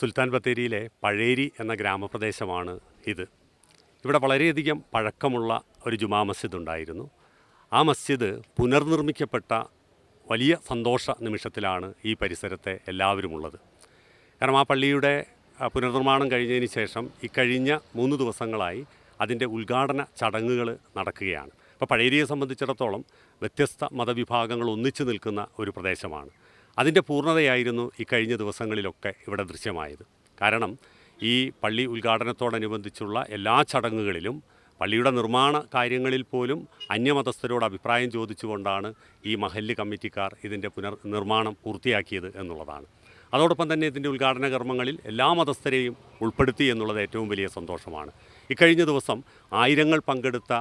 സുൽത്താൻ ബത്തേരിയിലെ പഴേരി എന്ന ഗ്രാമപ്രദേശമാണ് ഇത്. ഇവിടെ വളരെയധികം പഴക്കമുള്ള ഒരു ജുമാ മസ്ജിദ് ഉണ്ടായിരുന്നു. ആ മസ്ജിദ് പുനർനിർമ്മിക്കപ്പെട്ട വലിയ സന്തോഷ നിമിഷത്തിലാണ് ഈ പരിസരത്തെ എല്ലാവരുമുള്ളത്. കാരണം ആ പള്ളിയുടെ പുനർനിർമ്മാണം കഴിഞ്ഞതിന് ശേഷം ഇക്കഴിഞ്ഞ മൂന്ന് ദിവസങ്ങളായി അതിന്റെ ഉദ്ഘാടന ചടങ്ങുകൾ നടക്കുകയാണ്. അപ്പോൾ പഴേരിയെ സംബന്ധിച്ചിടത്തോളം വ്യത്യസ്ത മതവിഭാഗങ്ങൾ ഒന്നിച്ചു നിൽക്കുന്ന ഒരു പ്രദേശമാണ്. അതിന്റെ പൂർണതയായിരുന്നു ഈ കഴിഞ്ഞ ദിവസങ്ങളിലൊക്കെ ഇവിടെ ദൃശ്യമായത്. കാരണം ഈ പള്ളി ഉദ്ഘാടനത്തോടനുബന്ധിച്ചുള്ള എല്ലാ ചടങ്ങുകളിലും പള്ളിയുടെ നിർമ്മാണ കാര്യങ്ങളിൽ പോലും അന്യമതസ്ഥരോട് അഭിപ്രായം ചോദിച്ചുകൊണ്ടാണ് ഈ മഹല്ല് കമ്മിറ്റിക്കാർ ഇതിന്റെ പുനർ നിർമ്മാണം പൂർത്തിയാക്കിയത് എന്നുള്ളതാണ്. അതോടൊപ്പം തന്നെ ഇതിന്റെ ഉദ്ഘാടന കർമ്മങ്ങളിൽ എല്ലാ മതസ്ഥരെയും ഉൾപ്പെടുത്തി എന്നുള്ളത് ഏറ്റവും വലിയ സന്തോഷമാണ്. ഇക്കഴിഞ്ഞ ദിവസം ആയിരങ്ങൾ പങ്കെടുത്ത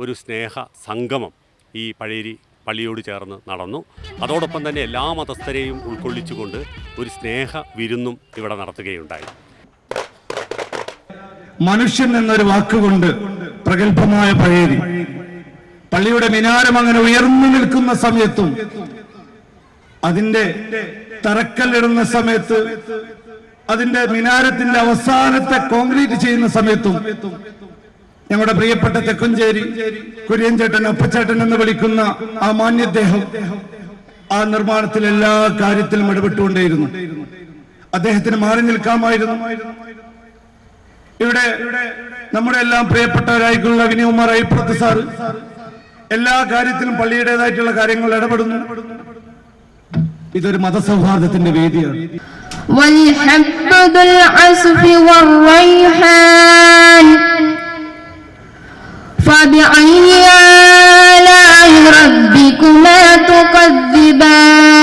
ഒരു സ്നേഹ സംഗമം ഈ പഴേരി പള്ളിയോട് ചേർന്ന് നടന്നു. അതോടൊപ്പം തന്നെ എല്ലാ മതസ്ഥരെയും ഉൾക്കൊള്ളിച്ചുകൊണ്ട് ഒരു സ്നേഹ വിരുന്നും ഇവിടെ നടത്തുകയുണ്ടായി. മനുഷ്യൻ എന്നൊരു വാക്കുകൊണ്ട് പ്രഗത്ഭമായ പഴയതി. പള്ളിയുടെ മിനാരം അങ്ങനെ ഉയർന്നു നിൽക്കുന്ന സമയത്തും അതിന്റെ തറക്കല്ലിടുന്ന സമയത്ത് അതിന്റെ മിനാരത്തിന്റെ അവസാനത്തെ കോൺക്രീറ്റ് ചെയ്യുന്ന സമയത്തും ഞങ്ങളുടെ പ്രിയപ്പെട്ട തെക്കുംചേരി കുര്യൻ ചേട്ടൻ ഒപ്പച്ചേട്ടൻ എന്ന് വിളിക്കുന്ന ആ മാന്യദ്ദേഹം ആ നിർമ്മാണത്തിൽ എല്ലാ കാര്യത്തിലും ഇടപെട്ടുകൊണ്ടേയിരുന്നു അദ്ദേഹത്തിന് മാറി നിൽക്കാമായിരുന്നു ഇവിടെ നമ്മുടെ എല്ലാം പ്രിയപ്പെട്ടവരായിട്ടുള്ള വിനയകുമാർ അയ്യപ്പുറത്ത് സാറ് എല്ലാ കാര്യത്തിലും പള്ളിയുടേതായിട്ടുള്ള കാര്യങ്ങൾ ഇടപെടുന്നു ഇതൊരു മതസൗഹാർദ്ദത്തിന്റെ വേദിയാണ് والحب ذو العصف والريحان فبأي آلاء ربكما تكذبان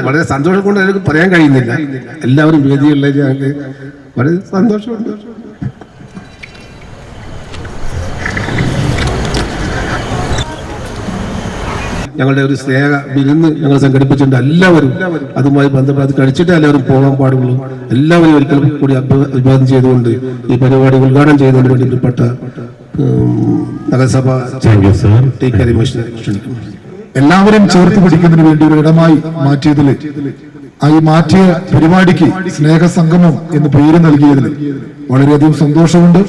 വളരെ സന്തോഷം കൊണ്ട് എനിക്ക് പറയാൻ കഴിയുന്നില്ല എല്ലാവരും വേദികളിലേക്ക് ഞങ്ങൾക്ക് വളരെ സന്തോഷമുണ്ട് ഞങ്ങളുടെ ഒരു സ്നേഹ വിരുന്ന് ഞങ്ങൾ സംഘടിപ്പിച്ചിട്ടുണ്ട് എല്ലാവരും അതുമായി ബന്ധപ്പെട്ട് അത് കഴിച്ചിട്ട് എല്ലാവരും പോകാൻ പാടുള്ളൂ എല്ലാവരും ഒരിക്കൽ കൂടി അഭി- അഭിവാദ്യം ചെയ്തുകൊണ്ട് ഈ പരിപാടി ഉദ്ഘാടനം ചെയ്യുന്നതിന് വേണ്ടി ബന്ധപ്പെട്ട ഉം, നഗരസഭ ടി എല്ലാവരും ചേർത്ത് പിടിക്കുന്നതിന് വേണ്ടി ഒരു ഇടമായി മാറ്റിയതിൽ ആ ഈ മാറ്റിയ പരിപാടിക്ക് സ്നേഹസംഗമം എന്ന് പേര് നൽകിയതിൽ വളരെയധികം സന്തോഷമുണ്ട്.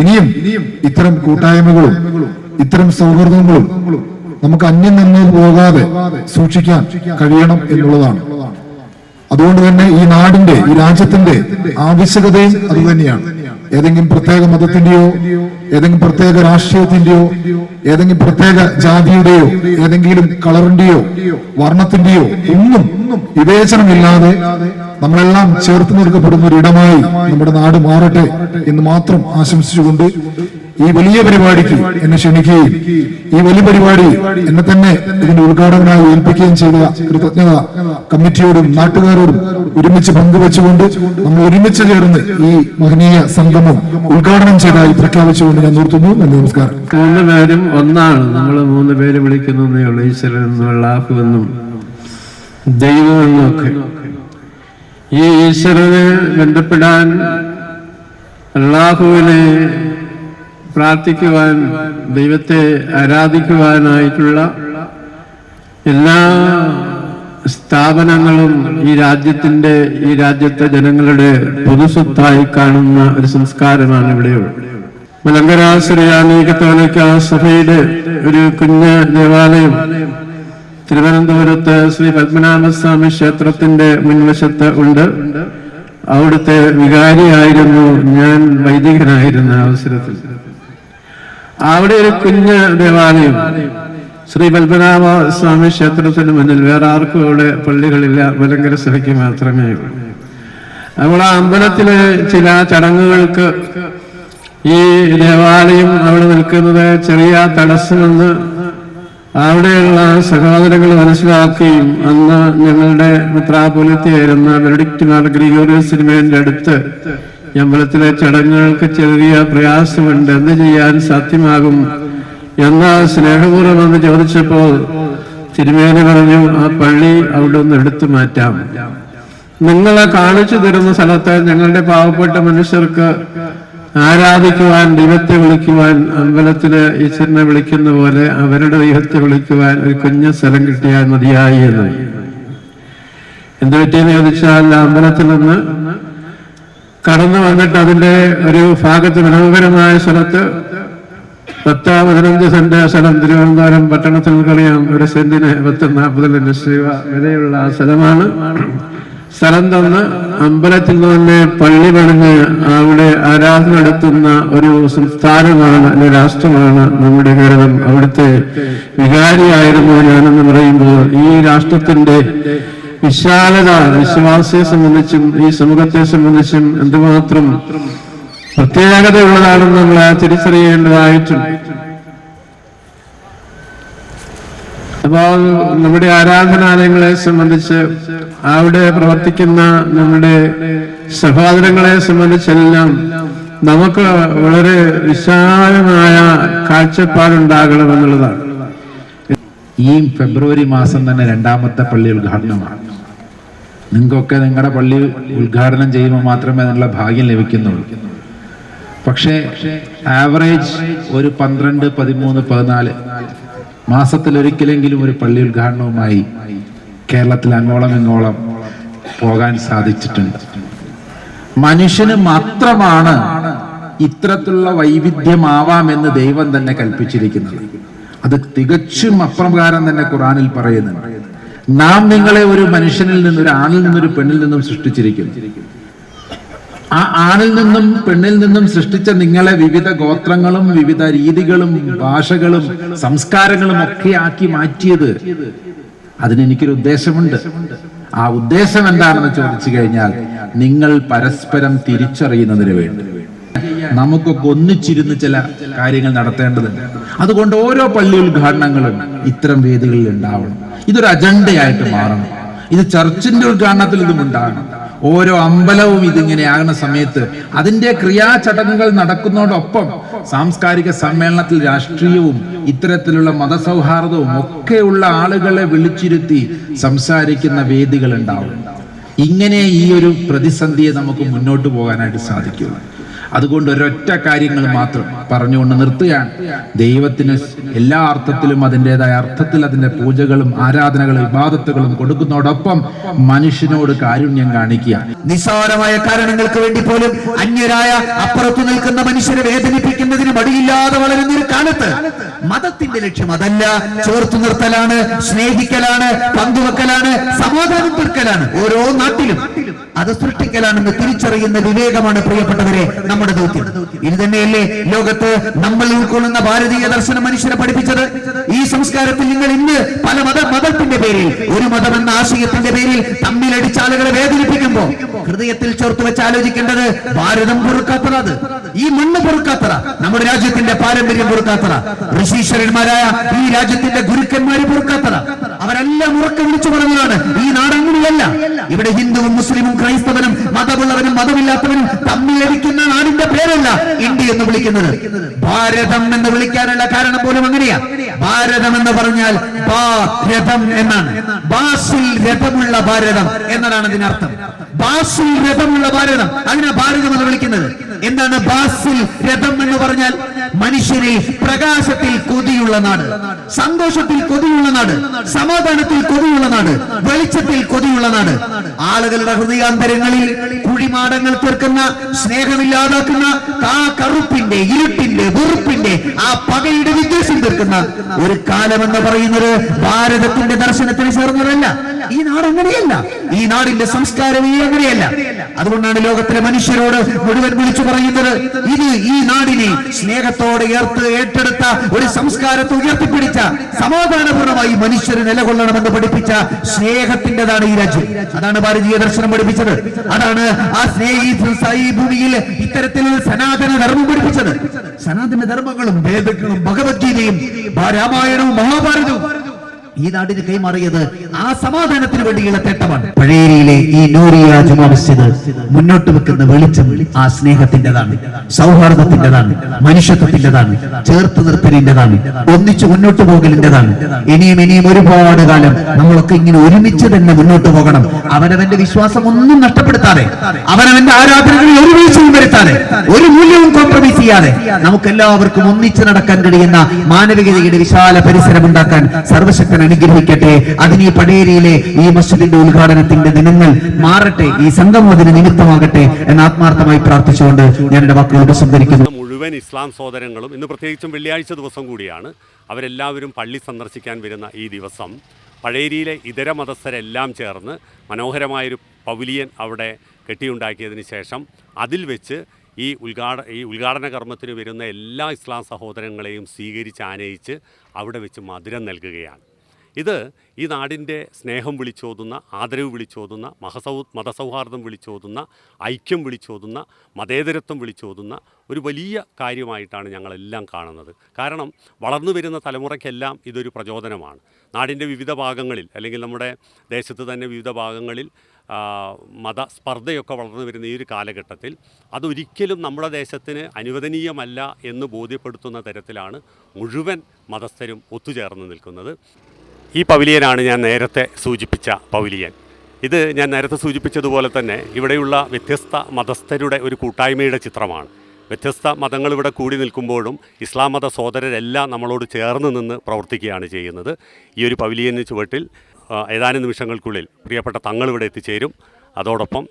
ഇനിയും ഇത്തരം കൂട്ടായ്മകളും ഇത്തരം സൗഹൃദങ്ങളും നമുക്ക് അന്യം നിന്ന് പോകാതെ സൂക്ഷിക്കാൻ കഴിയണം എന്നുള്ളതാണ്. അതുകൊണ്ട് തന്നെ ഈ നാടിന്റെ ഈ രാജ്യത്തിന്റെ ആവശ്യകതയും അതുതന്നെയാണ്. ഏതെങ്കിലും പ്രത്യേക മതത്തിന്റെയോ ഏതെങ്കിലും പ്രത്യേക രാഷ്ട്രീയത്തിന്റെയോ ഏതെങ്കിലും പ്രത്യേക ജാതിയുടെയോ ഏതെങ്കിലും കളറിന്റെയോ വർണത്തിന്റെയോ ഒന്നും വിവേചനമില്ലാതെ നമ്മളെല്ലാം ചേർത്ത് നിർക്കപ്പെടുന്ന ഒരു ഇടമായി നമ്മുടെ നാട് മാറട്ടെ എന്ന് മാത്രം ആശംസിച്ചുകൊണ്ട് ഈ വലിയ പരിപാടിക്ക് എന്നെ ക്ഷണിക്കുകയും ഈ വലിയ പരിപാടി എന്നെ തന്നെ ഇതിന്റെ ഉദ്ഘാടകനായി ഏൽപ്പിക്കുകയും ചെയ്ത കൃതജ്ഞത കമ്മിറ്റിയോടും നാട്ടുകാരോടും ഒരുമിച്ച് പങ്കുവെച്ചുകൊണ്ട് നമ്മൾ ഒരുമിച്ച് ചേർന്ന് ഈ മഹനീയ സംഗമം ഉദ്ഘാടനം ചെയ്തതായി പ്രഖ്യാപിച്ചുകൊണ്ട് ഞാൻ നിർത്തുന്നു. നന്ദി നമസ്കാരം. മൂന്ന് പേരും ഒന്നാണ്. നമ്മൾ മൂന്ന് പേര് വിളിക്കുന്നേ ഉള്ളൂ. ഈശ്വരൻ എന്നും എന്നും ഈ ഈശ്വരനെ ബന്ധപ്പെടാൻ അള്ളാഹുവിനെ പ്രാർത്ഥിക്കുവാൻ ദൈവത്തെ ആരാധിക്കുവാനായിട്ടുള്ള എല്ലാ സ്ഥാപനങ്ങളും ഈ രാജ്യത്തിന്റെ ഈ രാജ്യത്തെ ജനങ്ങളുടെ പൊതുസ്വത്തായി കാണുന്ന ഒരു സംസ്കാരമാണ് ഇവിടെയുള്ളത് മലങ്കര ശ്രീയാനി സഭയിലെ ഒരു കുഞ്ഞ് ദേവാലയം തിരുവനന്തപുരത്ത് ശ്രീ പത്മനാഭസ്വാമി ക്ഷേത്രത്തിന്റെ മുൻവശത്ത് ഉണ്ട്. അവിടുത്തെ വികാരിയായിരുന്നു ഞാൻ വൈദികനായിരുന്ന അവസരത്തിൽ. അവിടെ ഒരു കുഞ്ഞ് ദേവാലയം. ശ്രീ പത്മനാഭ സ്വാമി ക്ഷേത്രത്തിന് മുന്നിൽ വേറെ ആർക്കും അവിടെ പള്ളികളില്ല മലങ്കര സഭയ്ക്ക് മാത്രമേ ഉള്ളൂ. അപ്പോൾ ആ അമ്പലത്തിലെ ചില ചടങ്ങുകൾക്ക് ഈ ദേവാലയം അവിടെ നിൽക്കുന്നത് ചെറിയ തടസ്സമെന്ന് അവിടെയുള്ള സഹോദരങ്ങൾ മനസ്സിലാക്കുകയും അന്ന് ഞങ്ങളുടെ മിത്രാപുലത്തിയായിരുന്ന ബെനഡിക്ട് മാർ ഗ്രിഗോറിയസ് സിനിമേന്റെ അടുത്ത് അമ്പലത്തിലെ ചടങ്ങുകൾക്ക് ചെറിയ പ്രയാസമുണ്ട്. എന്ത് ചെയ്യാൻ സാധ്യമാകും? എന്ന് സ്നേഹപൂർവം എന്ന് ചോദിച്ചപ്പോൾ തിരുമേനി പറഞ്ഞു ആ പള്ളി അവിടെ ഒന്ന് എടുത്തു മാറ്റാം. നിങ്ങളെ കാണിച്ചു തരുന്ന സ്ഥലത്ത് ഞങ്ങളുടെ പാവപ്പെട്ട മനുഷ്യർക്ക് ആരാധിക്കുവാൻ ദൈവത്തെ വിളിക്കുവാൻ അമ്പലത്തിൽ ഈശ്വരനെ വിളിക്കുന്ന പോലെ അവരുടെ ദൈവത്തെ വിളിക്കുവാൻ ഒരു കുഞ്ഞ സ്ഥലം കിട്ടിയാൽ മതിയായി എന്ന്. എന്ത് പറ്റിയെന്ന് ചോദിച്ചാൽ അമ്പലത്തിൽ നിന്ന് കടന്നു വന്നിട്ട് അതിന്റെ ഒരു ഭാഗത്ത് മനോഹരമായ സ്ഥലത്ത് പത്ത് പതിനഞ്ച് സെന്റ് സ്ഥലം തിരുവനന്തപുരം പട്ടണത്തിൽ കളിയാം ഒരു സെന്റിന് പത്ത് നാൽപ്പത് ലക്ഷം രൂപ വിലയുള്ള ആ സ്ഥലമാണ്. സ്ഥലം തന്ന് അമ്പലത്തിൽ തന്നെ പള്ളി പണിഞ്ഞ് അവിടെ ആരാധന നടത്തുന്ന ഒരു സംസ്ഥാനമാണ് അല്ലെ രാഷ്ട്രമാണ് നമ്മുടെ കേരളം. അവിടുത്തെ വികാരിയായിരുന്നു ഞാനെന്ന് പറയുമ്പോൾ ഈ രാഷ്ട്രത്തിന്റെ വിശാലത വിശ്വാസിയെ സംബന്ധിച്ചും ഈ സമൂഹത്തെ സംബന്ധിച്ചും എന്തുമാത്രം പ്രത്യേകതയുള്ളതാണെന്ന് നമ്മൾ തിരിച്ചറിയേണ്ടതായിട്ടുണ്ട്. അപ്പോൾ നമ്മുടെ ആരാധനാലയങ്ങളെ സംബന്ധിച്ച് അവിടെ പ്രവർത്തിക്കുന്ന നമ്മുടെ സഹോദരങ്ങളെ സംബന്ധിച്ചെല്ലാം നമുക്ക് വളരെ വിശാലമായ കാഴ്ചപ്പാടുണ്ടാകണമെന്നുള്ളതാണ്. ഈ ഫെബ്രുവരി മാസം തന്നെ രണ്ടാമത്തെ പള്ളി ഉദ്ഘാടനമാണ്. നിങ്ങൾക്കൊക്കെ നിങ്ങളുടെ പള്ളി ഉദ്ഘാടനം ചെയ്യുമ്പോൾ മാത്രമേ നിങ്ങളുടെ ഭാഗ്യം ലഭിക്കുന്നുള്ളൂ. പക്ഷേ ആവറേജ് ഒരു പന്ത്രണ്ട് പതിമൂന്ന് പതിനാല് മാസത്തിലൊരിക്കലെങ്കിലും ഒരു പള്ളി ഉദ്ഘാടനവുമായി കേരളത്തിൽ അങ്ങോളം ഇങ്ങോളം പോകാൻ സാധിച്ചിട്ടുണ്ട്. മനുഷ്യന് മാത്രമാണ് ഇത്തരത്തിലുള്ള വൈവിധ്യമാവാമെന്ന് ദൈവം തന്നെ കൽപ്പിച്ചിരിക്കുന്നത്. അത് തികച്ചും അപ്രകാരം തന്നെ ഖുറാനിൽ പറയുന്നുണ്ട്. നാം നിങ്ങളെ ഒരു മനുഷ്യനിൽ നിന്ന് ഒരു ആണിൽ നിന്നും ഒരു പെണ്ണിൽ നിന്നും സൃഷ്ടിച്ചിരിക്കുന്നു. ആ ആണിൽ നിന്നും പെണ്ണിൽ നിന്നും സൃഷ്ടിച്ച നിങ്ങളെ വിവിധ ഗോത്രങ്ങളും വിവിധ രീതികളും ഭാഷകളും സംസ്കാരങ്ങളും ഒക്കെ ആക്കി മാറ്റിയത് അതിന് എനിക്കൊരു ഉദ്ദേശമുണ്ട്. ആ ഉദ്ദേശം എന്താണെന്ന് ചോദിച്ചു കഴിഞ്ഞാൽ നിങ്ങൾ പരസ്പരം തിരിച്ചറിയുന്നതിന് വേണ്ടി. നമുക്കൊക്കെ ഒന്നിച്ചിരുന്ന് ചില കാര്യങ്ങൾ നടത്തേണ്ടതുണ്ട്. അതുകൊണ്ട് ഓരോ പള്ളി ഉദ്ഘാടനങ്ങളും ഇത്തരം വേദികളിൽ ഉണ്ടാവണം. ഇതൊരു അജണ്ടയായിട്ട് മാറണം. ഇത് ചർച്ചിന്റെ ഉദ്ഘാടനത്തിൽ ഇതും ഉണ്ടാകണം. ഓരോ അമ്പലവും ഇതിങ്ങനെ ആകുന്ന സമയത്ത് അതിന്റെ ക്രിയാചടങ്ങുകൾ നടക്കുന്നതോടൊപ്പം സാംസ്കാരിക സമ്മേളനത്തിൽ രാഷ്ട്രീയവും ഇത്തരത്തിലുള്ള മതസൗഹാർദ്ദവും ഒക്കെയുള്ള ആളുകളെ വിളിച്ചിരുത്തി സംസാരിക്കുന്ന വേദികൾ ഉണ്ടാവും. ഇങ്ങനെ ഈ ഒരു പ്രതിസന്ധിയെ നമുക്ക് മുന്നോട്ട് പോകാനായിട്ട് സാധിക്കുള്ളൂ. അതുകൊണ്ട് ഒരൊറ്റ കാര്യങ്ങൾ മാത്രം പറഞ്ഞുകൊണ്ട് നിർത്തുകയാണ്. ദൈവത്തിന് എല്ലാ അർത്ഥത്തിലും അതിന്റെതായ അർത്ഥത്തിൽ അതിന്റെ പൂജകളും ആരാധനകളും വിവാദത്തുകളും കൊടുക്കുന്നതോടൊപ്പം മനുഷ്യനോട് കാരുണ്യം കാണിക്കുക. നിസ്സാരമായ കാരണങ്ങൾക്ക് വേണ്ടി പോലും അന്യരായ അപ്പുറത്തു നിൽക്കുന്ന മനുഷ്യരെ വേദനിപ്പിക്കുന്നതിന് മടിയില്ലാതെ വളരുന്ന ഒരു കാലത്ത് മതത്തിന്റെ ലക്ഷ്യം അതല്ല. ചേർത്തു നിർത്തലാണ് സ്നേഹിക്കലാണ് പങ്കുവെക്കലാണ് സമാധാനം തീർക്കലാണ്. ഓരോ നാട്ടിലും അത് സൃഷ്ടിക്കലാണെന്ന് തിരിച്ചറിയുന്ന വിവേകമാണ് പ്രിയപ്പെട്ടവരെ. നമ്മുടെ ദൗത്യം. ഇത് തന്നെയല്ലേ ലോകത്ത് നമ്മൾ ഉൾക്കൊള്ളുന്ന ഭാരതീയ ദർശനം മനുഷ്യരെ പഠിപ്പിച്ചത്? ഈ സംസ്കാരത്തിൽ നിങ്ങൾ ഇന്ന് പല മത മതത്തിന്റെ പേരിൽ ഒരു മതം എന്ന ആശയത്തിന്റെ പേരിൽ തമ്മിലടിച്ച ആളുകളെ വേദനിപ്പിക്കുമ്പോൾ ഹൃദയത്തിൽ ചേർത്ത് വെച്ച് ആലോചിക്കേണ്ടത് ഭാരതം പൊറുക്കാത്തറ അത് ഈ മണ്ണ് പൊറുക്കാത്തറ നമ്മുടെ രാജ്യത്തിന്റെ പാരമ്പര്യം പൊറുക്കാത്തറ ഋഷീശ്വരന്മാരായ ഈ രാജ്യത്തിന്റെ ഗുരുക്കന്മാര് പൊറുക്കാത്തറ അവരെല്ലാം ഉറക്കം വിളിച്ചു പറഞ്ഞതാണ് ഈ നാട് അങ്ങനെയല്ല. ഇവിടെ ഹിന്ദുവും മുസ്ലിമും ക്രൈസ്തവനും മതമുള്ളവനും മതമില്ലാത്തവനും തമ്മിലടിക്കുന്ന നാടിന്റെ പേരല്ല ഇന്ത്യ എന്ന് വിളിക്കുന്നത്. ഭാരതം എന്ന് വിളിക്കാനുള്ള കാരണം പോലും അങ്ങനെയാ. ഭാരതം എന്ന് പറഞ്ഞാൽ രഥം എന്നാണ്. ബാസിൽ രഥമുള്ള ഭാരതം എന്നതാണ് അതിനർത്ഥം. ബാസിൽ രഥമുള്ള ഭാരതം അതിനാ ഭാരതം എന്ന് വിളിക്കുന്നത്. എന്താണ്? ബാസിൽ രഥം എന്ന് പറഞ്ഞാൽ മനുഷ്യരിൽ പ്രകാശത്തിൽ കൊതിയുള്ള നാട് സന്തോഷത്തിൽ കൊതിയുള്ള നാട് സമാധാനത്തിൽ കൊതിയുള്ള നാട് വെളിച്ചത്തിൽ കൊതിയുള്ള നാട്. ആളുകളുടെ ഹൃദയാന്തരങ്ങളിൽ കുഴിമാടങ്ങൾ തീർക്കുന്ന സ്നേഹമില്ലാതാക്കുന്ന ആ കറുപ്പിന്റെ ഇരുട്ടിന്റെ വെറുപ്പിന്റെ ആ പകയുടെ വിദ്വേഷം തീർക്കുന്ന ഒരു കാലമെന്ന് പറയുന്നത് ഭാരതത്തിന്റെ ദർശനത്തിന് ചേർന്നതല്ല. ഈ നാട് അങ്ങനെയല്ല. ഈ നാടിന്റെ സംസ്കാരം ഈ അങ്ങനെയല്ല. അതുകൊണ്ടാണ് ലോകത്തിലെ മനുഷ്യരോട് മുഴുവൻ വിളിച്ചു പറയുന്നത് ഇത് ഈ നാടിനെ സ്നേഹത്തോടെ ഏർത്ത് ഏറ്റെടുത്ത ഒരു സംസ്കാരത്തെ ഉയർത്തിപ്പിടിച്ച സമാധാനപൂർണമായി മനുഷ്യർ നിലകൊള്ളണമെന്ന് പഠിപ്പിച്ച സ്നേഹത്തിന്റെതാണ് ഈ രാജ്യം. അതാണ് ഭാരതീയ ദർശനം പഠിപ്പിച്ചത്. അതാണ് ആ സ്നേഹി ഈ ഭൂമിയിൽ ഇത്തരത്തിൽ സനാതന ധർമ്മം പഠിപ്പിച്ചത്. സനാതന ധർമ്മങ്ങളും വേദങ്ങളും ഭഗവത്ഗീതയും രാമായണവും മഹാഭാരതവും ഈ നാടിന് കൈമാറിയത് ആ സമാധാനത്തിന് വേണ്ടിയുള്ള തേട്ടമാണ് പഴയരിയിലെ ഈ നൂറിയ ജുമാ മസ്ജിദ് മുന്നോട്ട് വെക്കുന്ന വെളിച്ചം ആ സ്നേഹത്തിന്റെതാണ് സൗഹാർദ്ദത്തിന്റെതാണ് മനുഷ്യത്വത്തിന്റെതാണ് ചേർത്ത് നിർത്തലിന്റെതാണ് ഒന്നിച്ചു മുന്നോട്ട് പോകലിന്റെതാണ് ഇനിയും ഇനിയും ഒരുപാട് കാലം നമ്മളൊക്കെ ഇങ്ങനെ ഒരുമിച്ച് തന്നെ മുന്നോട്ട് പോകണം. അവനവന്റെ വിശ്വാസം ഒന്നും നഷ്ടപ്പെടുത്താതെ അവനവന്റെ ആരാധനകളിൽ ഒരു വീഴ്ചയും വരുത്താതെ ഒരു മൂല്യവും കോംപ്രമൈസ് ചെയ്യാതെ നമുക്ക് എല്ലാവർക്കും ഒന്നിച്ച് നടക്കാൻ കഴിയുന്ന മാനവികതയുടെ വിശാല പരിസരം ഉണ്ടാക്കാൻ സർവശക്തനായ അനുഗ്രഹിക്കട്ടെ. അതിന് ഈ പടേരിയിലെ ഈ മസ്ജിദിന്റെ ഉദ്ഘാടനത്തിന്റെ ദിനങ്ങൾ മാറട്ടെ. ഈ സംഗമം അതിന് നിമിത്തമാകട്ടെ എന്ന് ആത്മാർത്ഥമായി പ്രാർത്ഥിച്ചുകൊണ്ട് ഞാൻ എന്റെ വാക്കുകൾ ഉപസംഹരിക്കുന്നു. മുഴുവൻ ഇസ്ലാം സഹോദരങ്ങളും ഇന്ന് പ്രത്യേകിച്ചും വെള്ളിയാഴ്ച ദിവസം കൂടിയാണ് അവരെല്ലാവരും പള്ളി സന്ദർശിക്കാൻ വരുന്ന ഈ ദിവസം. പഴേരിയിലെ ഇതര മതസ്ഥരെല്ലാം ചേർന്ന് മനോഹരമായൊരു പവിലിയൻ അവിടെ കെട്ടിയുണ്ടാക്കിയതിന് ശേഷം അതിൽ വെച്ച് ഈ ഉദ്ഘാട ഈ ഉദ്ഘാടന കർമ്മത്തിന് വരുന്ന എല്ലാ ഇസ്ലാം സഹോദരങ്ങളെയും സ്വീകരിച്ച് ആനയിച്ച് അവിടെ വെച്ച് മധുരം നൽകുകയാണ്. ഇത് ഈ നാടിന്റെ സ്നേഹം വിളിച്ചോതുന്ന ആദരവ് വിളിച്ചോതുന്ന മഹസൗ മതസൗഹാർദ്ദം വിളിച്ചോതുന്ന ഐക്യം വിളിച്ചോതുന്ന മതേതരത്വം വിളിച്ചോതുന്ന ഒരു വലിയ കാര്യമായിട്ടാണ് ഞങ്ങളെല്ലാം കാണുന്നത്. കാരണം വളർന്നു വരുന്ന തലമുറയ്ക്കെല്ലാം ഇതൊരു പ്രചോദനമാണ്. നാടിന്റെ വിവിധ ഭാഗങ്ങളിൽ അല്ലെങ്കിൽ നമ്മുടെ ദേശത്ത് തന്നെ വിവിധ ഭാഗങ്ങളിൽ മത സ്പർദ്ധയൊക്കെ വളർന്നു വരുന്ന ഈ ഒരു കാലഘട്ടത്തിൽ അതൊരിക്കലും നമ്മുടെ ദേശത്തിന് അനുവദനീയമല്ല എന്ന് ബോധ്യപ്പെടുത്തുന്ന തരത്തിലാണ് മുഴുവൻ മതസ്ഥരും ഒത്തുചേർന്ന് നിൽക്കുന്നത്. ഈ പവിലിയനാണ് ഞാൻ നേരത്തെ സൂചിപ്പിച്ച പവിലിയൻ. ഇത് ഞാൻ നേരത്തെ സൂചിപ്പിച്ചതുപോലെ തന്നെ ഇവിടെയുള്ള വ്യത്യസ്ത മതസ്ഥരുടെ ഒരു കൂട്ടായ്മയുടെ ചിത്രമാണ്. വ്യത്യസ്ത മതങ്ങൾ ഇവിടെ കൂടി നിൽക്കുമ്പോഴും ഇസ്ലാം മത സോദരരെല്ലാം നമ്മളോട് ചേർന്ന് നിന്ന് പ്രവർത്തിക്കുകയാണ് ചെയ്യുന്നത്. ഈ ഒരു പവിലിയന് ചുവട്ടിൽ ഏതാനും നിമിഷങ്ങൾക്കുള്ളിൽ പ്രിയപ്പെട്ട തങ്ങൾ ഇവിടെ എത്തിച്ചേരും. അതോടൊപ്പം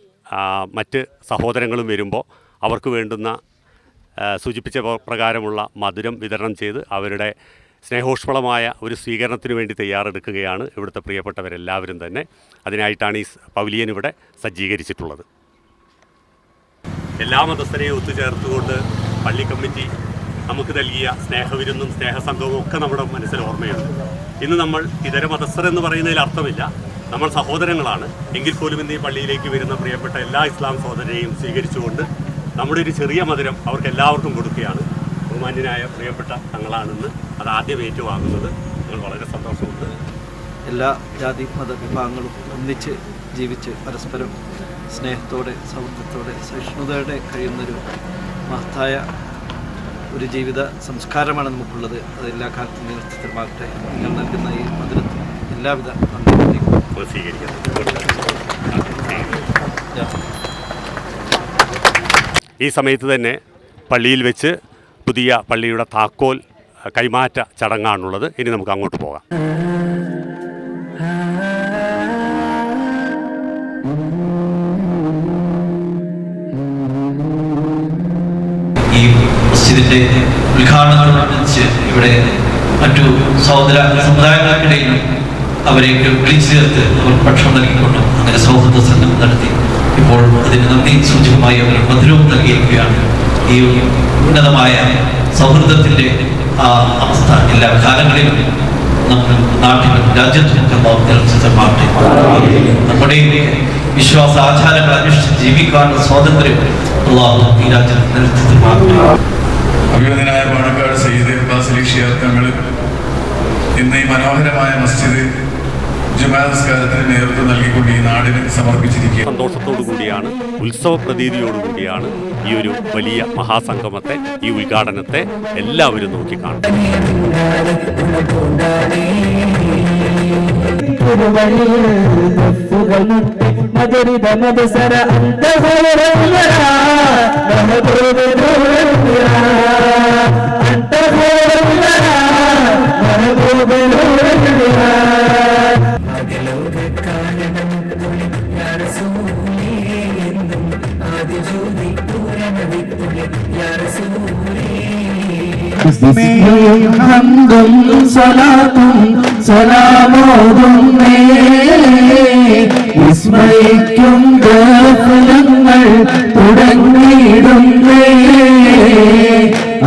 മറ്റ് സഹോദരങ്ങളും വരുമ്പോൾ അവർക്ക് വേണ്ടുന്ന സൂചിപ്പിച്ച പ്രകാരമുള്ള മധുരം വിതരണം ചെയ്ത് അവരുടെ സ്നേഹോഷ്മളമായ ഒരു സ്വീകരണത്തിന് വേണ്ടി തയ്യാറെടുക്കുകയാണ് ഇവിടുത്തെ പ്രിയപ്പെട്ടവരെല്ലാവരും തന്നെ. അതിനായിട്ടാണ് ഈ പവലിയൻ ഇവിടെ സജ്ജീകരിച്ചിട്ടുള്ളത്. എല്ലാ മതസ്ഥരെയും ഒത്തുചേർത്തുകൊണ്ട് പള്ളി കമ്മിറ്റി നമുക്ക് നൽകിയ സ്നേഹവിരുന്നും സ്നേഹസംഘവും ഒക്കെ നമ്മുടെ മനസ്സിൽ ഓർമ്മയുണ്ട്. ഇന്ന് നമ്മൾ ഇതര മതസ്ഥർ എന്ന് പറയുന്നതിൽ അർത്ഥമില്ല. നമ്മൾ സഹോദരങ്ങളാണ്. എങ്കിൽ പോലും ഇന്ന് ഈ പള്ളിയിലേക്ക് വരുന്ന പ്രിയപ്പെട്ട എല്ലാ ഇസ്ലാം സഹോദരരെയും സ്വീകരിച്ചുകൊണ്ട് നമ്മുടെ ഒരു ചെറിയ മധുരം അവർക്ക് എല്ലാവർക്കും കൊടുക്കുകയാണ്. ബഹുമാന്യനായ പ്രിയപ്പെട്ട തങ്ങളാണെന്ന് അത് ആദ്യം ഏറ്റുവാങ്ങുന്നത് ഞങ്ങൾ വളരെ സന്തോഷമുണ്ട്. എല്ലാ ജാതി മത വിഭാഗങ്ങളും ഒന്നിച്ച് ജീവിച്ച് പരസ്പരം സ്നേഹത്തോടെ സൗഹൃദത്തോടെ സഹിഷ്ണുതയോടെ കഴിയുന്നൊരു മഹത്തായ ഒരു ജീവിത സംസ്കാരമാണ് നമുക്കുള്ളത്. അത് എല്ലാ കാലത്തും നിരസ്ഥിതമാകട്ടെ നിങ്ങൾ നൽകുന്ന ഈ മധുരത്തിൽ എല്ലാവിധ നന്ദി ഈ സമയത്ത് തന്നെ പള്ളിയിൽ വെച്ച് പുതിയ പള്ളിയുടെ താക്കോൽ കൈമാറ്റ ചടങ്ങാണുള്ളത്. ഇനി നമുക്ക് അങ്ങോട്ട് പോകാം. ഈ മസ്ജിദിന്റെ ഉദ്ഘാടനത്തോടനുബന്ധിച്ച് ഇവിടെ മറ്റു സഹോദര സമുദായങ്ങൾക്കിടയിലും അവരെയൊക്കെ വിളിച്ചു ചേർത്ത് അവർ ഭക്ഷണം നൽകിക്കൊണ്ടും അങ്ങനെ സൗഹൃദ സംഘം നടത്തി. ഇപ്പോൾ അതിന് നന്ദി. സൂചകമായി അവർ മധുരവും നൽകിയിരിക്കുകയാണ്. ഈ ഉന്നതമായ സൗഹൃദത്തിന്റെ ആ അവസ്ഥ എല്ലാ കാലങ്ങളിലും നമ്മുടെ നാട്ടിലും രാജ്യത്തും ഒക്കെ നമ്മുടെ വിശ്വാസ ആചാരങ്ങൾ അനുഷ്ഠിച്ച് ജീവിക്കാനുള്ള സ്വാതന്ത്ര്യം അള്ളാഹു ഈ രാജ്യത്ത് നിലനിർത്തമാകട്ടെ അഭിമതനായ പാണക്കാട് സയ്യിദ് അബ്ബാസ് അലി ഷിയാർ തങ്ങൾ ഇന്ന് ഈ മനോഹരമായ മസ്ജിദ് ജുമാ നേതൃത്വം നൽകിക്കൊണ്ട് ഈ നാടിന് സമർപ്പിച്ചിരിക്കുക സന്തോഷത്തോടു കൂടിയാണ് ഉത്സവ പ്രതീതിയോടുകൂടിയാണ് ഈ ഒരു വലിയ മഹാസംഗമത്തെ ഈ ഉദ്ഘാടനത്തെ എല്ലാവരും നോക്കിക്കാണും മധുരിത ഗഫലങ്ങൾ തുടങ്ങിയിടുന്നേ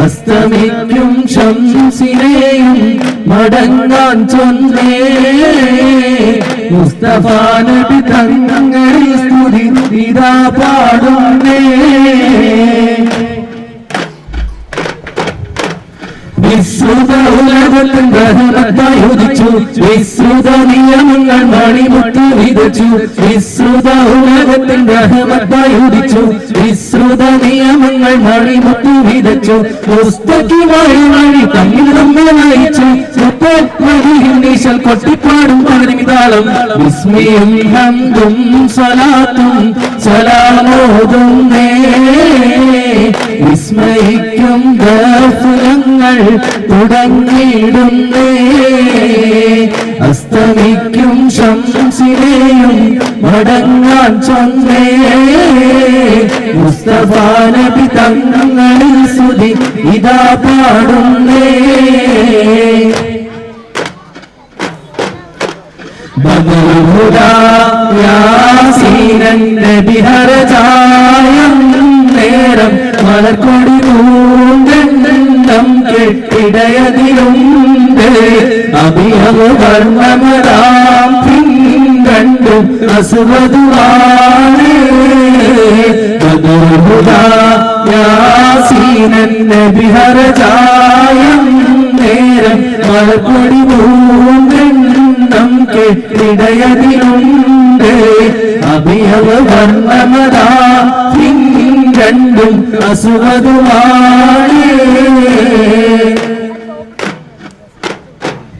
അസ്തമിക്കും ശംസിനെയും മടങ്ങാൻ ചൊന്നേ മുസ്തഫ നബി ഉദിച്ചു വിശ്രുത നിയമങ്ങൾ മണിമുട്ടി വിതച്ചു. വിശ്രുത ഉലകത്തിന്റെ ഗ്രഹണത്തായി ഉദിച്ചു. വിശ്രുത നിയമങ്ങൾ മണിമുട്ടി വിതച്ചു. പുസ്തകമായി വഴി തമ്മിൽ നമ്മെ നയിച്ചു. നീശൽ കൊട്ടിപ്പാടും ഹന്തും സ്വലാത്തും സ്വലാമോതുന്നേ വിസ്മയിക്കും ഗഫലങ്ങൾ തുടങ്ങിയിടുന്നേ അസ്തമിക്കും ശംസിനെയും മടങ്ങാൻ ചൊന്നേ മുസ്തഫാനബി തങ്ങളിൽ സുതി ഇതാ പാടുന്നേ. ബിഹരജായം നേരം മലക്കൊടി പൂണ്ടെണ്ണം കെട്ടിടയതിലുണ്ട്. അഭിയവ് വർണമതാം പിങ്കണ്ടും അസുവതുവാണ്. ബിഹരജായം നേരം മലർക്കൊടി പൂണ്ടെണ്ണം കെട്ടിടയതിലുണ്ട്. അഭിയവ വർണമതാ രണ്ടും അസുഖതുമാണ്